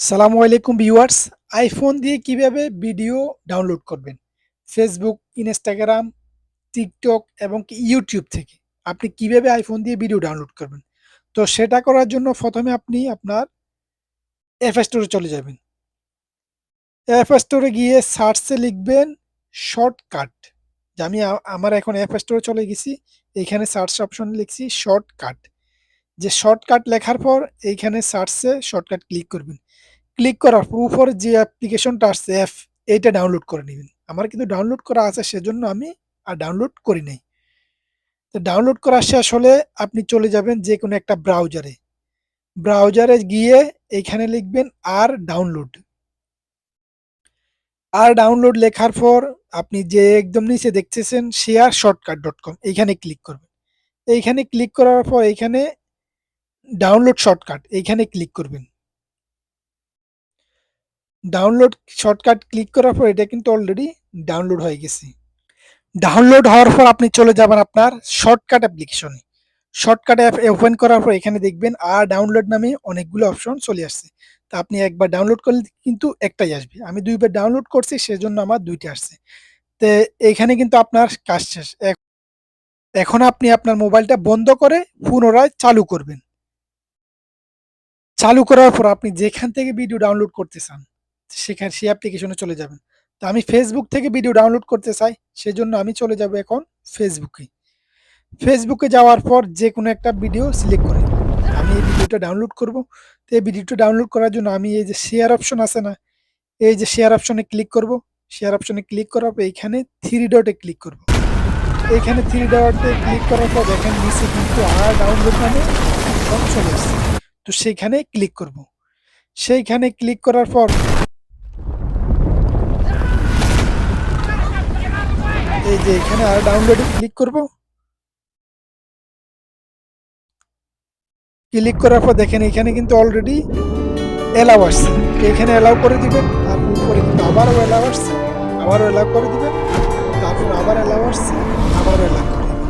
সালামু আলাইকুম viewers, iPhone দিয়ে কীভাবে ভিডিও ডাউনলোড করবেন? ফেসবুক, ইনস্টাগ্রাম, টিকটক এবং ইউটিউব থেকে আপনি কীভাবে আইফোন দিয়ে ভিডিও ডাউনলোড করবেন? তো সেটা করার জন্য প্রথমে আপনি আপনার অ্যাপ স্টোরে চলে যাবেন। অ্যাপ স্টোরে গিয়ে সার্চে লিখবেন শর্টকাট যে আমি আমার এখন অ্যাপ স্টোরে চলে গেছি এইখানে সার্চ অপশন লিখছি শর্টকাট যে শর্টকাট লেখার পর এইখানে সার্চে শর্টকাট ক্লিক করবেন। ক্লিক করার পর উপরে যে অ্যাপ্লিকেশনটা আসছে অ্যাপ এইটা ডাউনলোড করে নেবেন। আমার কিন্তু ডাউনলোড করা আছে, সেজন্য আমি আর ডাউনলোড করি নাই। তো ডাউনলোড করা শেষ হলে আপনি চলে যাবেন যে কোনো একটা ব্রাউজারে ব্রাউজারে গিয়ে এইখানে লিখবেন আর ডাউনলোড আর ডাউনলোড লেখার পর আপনি যে একদম নিচে দেখতেছেন শেয়ার শর্টকাট ডট কম এইখানে ক্লিক করবেন। এইখানে ক্লিক করার পর এইখানে ডাউনলোড শর্টকাট এইখানে ক্লিক করবেন। ডাউনলোড শর্টকাট ক্লিক করার পর এটা কিন্তু অলরেডি ডাউনলোড হয়ে গেছে। ডাউনলোড হওয়ার পর আপনি চলে যাবেন আপনার শর্টকাট অ্যাপ্লিকেশনে শর্টকাট অ্যাপ ওপেন করার পর এখানে দেখবেন, আর ডাউনলোড নামে অনেকগুলো অপশন চলে আসছে। তা আপনি একবার ডাউনলোড করলে কিন্তু একটাই আসবে। আমি দুইবার ডাউনলোড করছি, সেজন্য আমার দুইটা আসছে। তো এখানে কিন্তু আপনার কাজ শেষ। এখ- এখন আপনি আপনার মোবাইলটা বন্ধ করে পুনরায় চালু করবেন। চালু করার পর আপনি যেখান থেকে ভিডিও ডাউনলোড করতে চান। সেখানে সেই অ্যাপ্লিকেশনে চলে যাবেন। তো আমি ফেসবুক থেকে ভিডিও ডাউনলোড করতে চাই, সেজন্য আমি চলে যাব এখন ফেসবুকে ফেসবুকে যাওয়ার পর যে কোনো একটা ভিডিও সিলেক্ট করে আমি এই ভিডিওটা ডাউনলোড করব। তো এই ভিডিওটা ডাউনলোড করার জন্য আমি এই যে শেয়ার অপশন আছে না, এই যে শেয়ার অপশনে ক্লিক করব। শেয়ার অপশনে ক্লিক করার পর এইখানে থ্রি ডটে ক্লিক করব। এইখানে থ্রি ডটে ক্লিক করার পর দেখেন নিচে কিন্তু আর ডাউনলোড সব চলে আসছে। তো সেইখানে ক্লিক করব। সেইখানে ক্লিক করার পর এই যে এখানে আর ডাউনলোডে ক্লিক করব। ক্লিক করার পর দেখেন এখানে কিন্তু অলরেডি এলাও আসছে। এখানে এলাও করে দিবেন তারপর উপরে কিন্তু আবারও এলাও আসছে, আবারও এলাও করে দিবেন, তারপর আবার এলাও আসছে, আবারও এলাও করে দিবেন।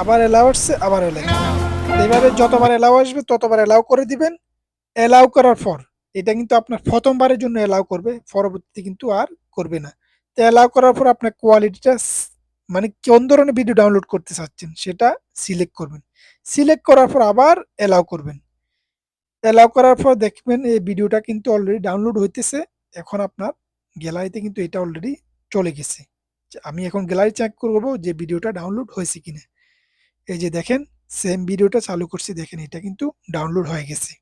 আবার এলাও আসছে, আবার এলাও এভাবে যতবার এলাও আসবে, ততবার এলাও করে দিবেন। এলাও করার পর, এটা কিন্তু আপনার প্রথমবারের জন্য এলাও করবে, পরবর্তীতে কিন্তু আর করবে না। তো এলাও করার পর আপনার কোয়ালিটিটা মানে কোন ধরনের ভিডিও ডাউনলোড করতে চাচ্ছেন সেটা সিলেক্ট করবেন। সিলেক্ট করার পর আবার এলাও করবেন। এলাও করার পর দেখবেন এই ভিডিওটা কিন্তু অলরেডি ডাউনলোড হইতেছে। এখন আপনার গ্যালারিতে কিন্তু এটা অলরেডি চলে গেছে। আমি এখন গ্যালারি চেক করব যে ভিডিওটা ডাউনলোড হয়েছে কিনা। এই যে দেখেন সেম ভিডিওটা চালু করছি। দেখেন এটা কিন্তু ডাউনলোড হয়ে গেছে।